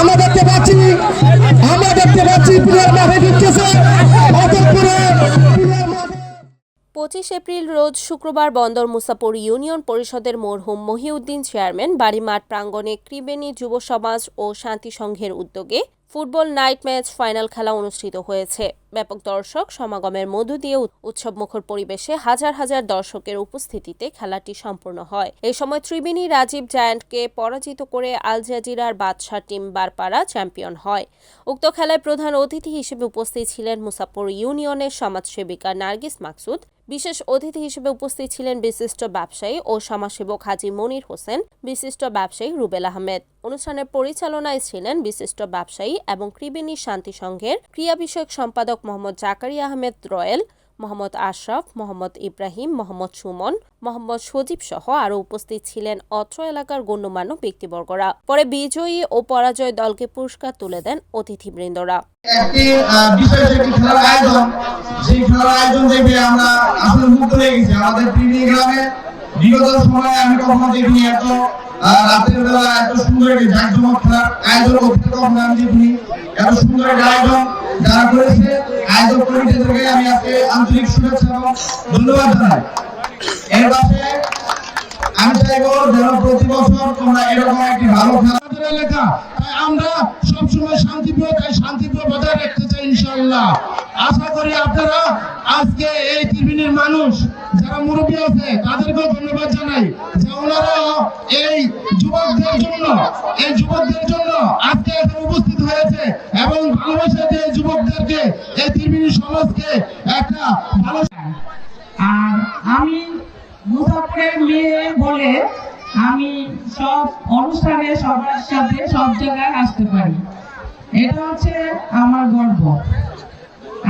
আমরা দেখতে পাচ্ছি, আমরা দেখতে পাচ্ছি প্লেয়ার মাঠে পঁচিশ এপ্রিল রোজ শুক্রবার বন্দর মুসাপুর ইউনিয়ন পরিষদের মরহুম মহিউদ্দিন চেয়ারম্যান বাড়িমাঠ প্রাঙ্গণে ত্রিবেণী যুব সমাজ ও শান্তি সংঘের উদ্যোগে ফুটবল নাইট ম্যাচ ফাইনাল খেলা অনুষ্ঠিত হয়েছে। ব্যাপক দর্শক সমাগমের মধ্য দিয়ে উৎ- উৎসবমুখর পরিবেশে হাজার হাজার দর্শকের উপস্থিতিতে খেলাটি সম্পূর্ণ হয়। এই সময় ত্রিবেণী রাজীব জায়ান্টকে পরাজিত করে আল জাজিরার বাদশাহ টিম বারপাড়া চ্যাম্পিয়ন হয়। উক্ত খেলায় প্রধান অতিথি হিসেবে উপস্থিত ছিলেন মুসাপুর ইউনিয়নের সমাজসেবিকা নার্গিস মাকসুদ। বিশেষ অতিথি হিসেবে উপস্থিত ছিলেন বিশিষ্ট ব্যবসায়ী ও সমাজসেবক হাজি মনির হোসেন, বিশিষ্ট ব্যবসায়ী রুবেল আহমেদ। অনুষ্ঠানের পরিচালনায় ছিলেন বিশিষ্ট ব্যবসায়ী এবং ত্রিবেণী শান্তি সংঘের ক্রিয়া বিষয়ক সম্পাদক মোহাম্মদ জাকারি আহমেদ রয়েল, মোহাম্মদ আশরাফ, মোহাম্মদ ইব্রাহিম, মোহাম্মদ সুমন, মোহাম্মদ সজীব সহ আরও উপস্থিত ছিলেন অত্র এলাকার গণ্যমান্য ব্যক্তিবর্গরা। পরে বিজয়ী ও পরাজয় দলকে পুরস্কার তুলে দেন অতিথিবৃন্দরা। আমরা বিগত সময়ে আমি কখনো দেখিনি এত রাতের বেলা এত সুন্দর একটি জাঁকজমক খেলার আয়োজন অতীতে কখনো আমি দেখিনি। এত সুন্দর একটি আয়োজন যারা করেছে, আয়োজক কমিটিদেরকে আমি আজকে আন্তরিক শুভেচ্ছা এবং ধন্যবাদ জানাই। এর পাশে আমি চাইব যেন প্রতি বছর তোমরা এরকম একটি ভালো খেলা এলাকা, তাই আমরা সবসময় শান্তিপ্রিয়, তাই শান্তিপ্রিয় বজায় রাখতে চাই ইনশাআল্লাহ। আশা করি আপনারা আজকে এই ত্রিবেণীর মানুষ যারা মুরব্বী আছে, তাদেরকেও ধন্যবাদ জানাই। যে ওনারা এই যুবকদের জন্য, এই যুবকদের জন্য আজকে এখানে উপস্থিত হয়েছে এবং ভালোবাসা দিয়ে যুবকদেরকে, এই ত্রিবেণী সমাজকে একটা ভালো আর আমি মুসাফরের মেয়ে বলে আমি সব অনুষ্ঠানে সবার সাথে সব জায়গায় আসতে পারি। এটা হচ্ছে আমার গর্ব।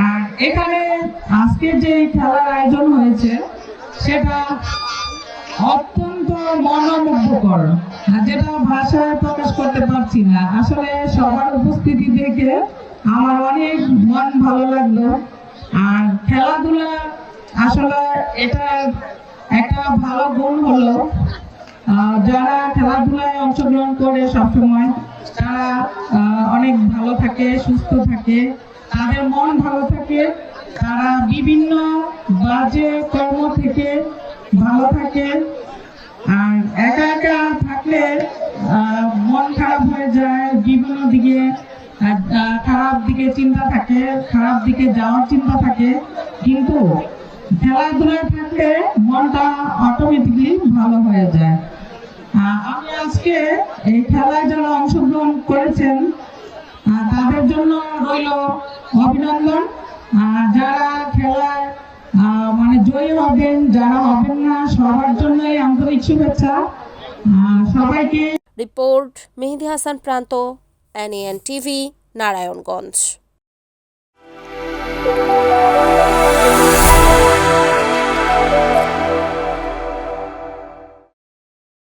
আর এখানে আজকের যে খেলার আয়োজন হয়েছে সেটা অত্যন্ত মনোমুগ্ধকর। যেটা ভাষায় প্রকাশ করতে পারছি না, আসলে সবার উপস্থিতি দেখে আমার অনেক মন ভালো লাগল। আর খেলাধুলা আসলে এটা একটা ভালো গুণ হলো। যারা খেলাধুলায় অংশগ্রহণ করে সবসময়, তারা অনেক ভালো থাকে, সুস্থ থাকে, তাদের মন ভালো থাকে। তারা বিভিন্ন বাজে কর্ম থেকে ভালো থাকে। আর একা একা থাকলে মন খারাপ হয়ে যায়, বিভিন্ন দিকে খারাপ দিকে চিন্তা থাকে, খারাপ দিকে যাওয়ার চিন্তা থাকে। কিন্তু খেলাধুলায় থাকলে মনটা অটোমেটিকলি ভালো হয়ে যায়। আমি আজকে এই খেলায় যারা অংশগ্রহণ করেছেন তাদের জন্য রইল অভিনন্দন। যারা খেলায় মানে জয়ী হবেন, যারা হবেন না, সবার জন্যই আন্তরিক শুভেচ্ছা। সবাইকে রিপোর্ট, মেহেদি হাসান প্রান্ত এনএন টিভি, নারায়ণগঞ্জ।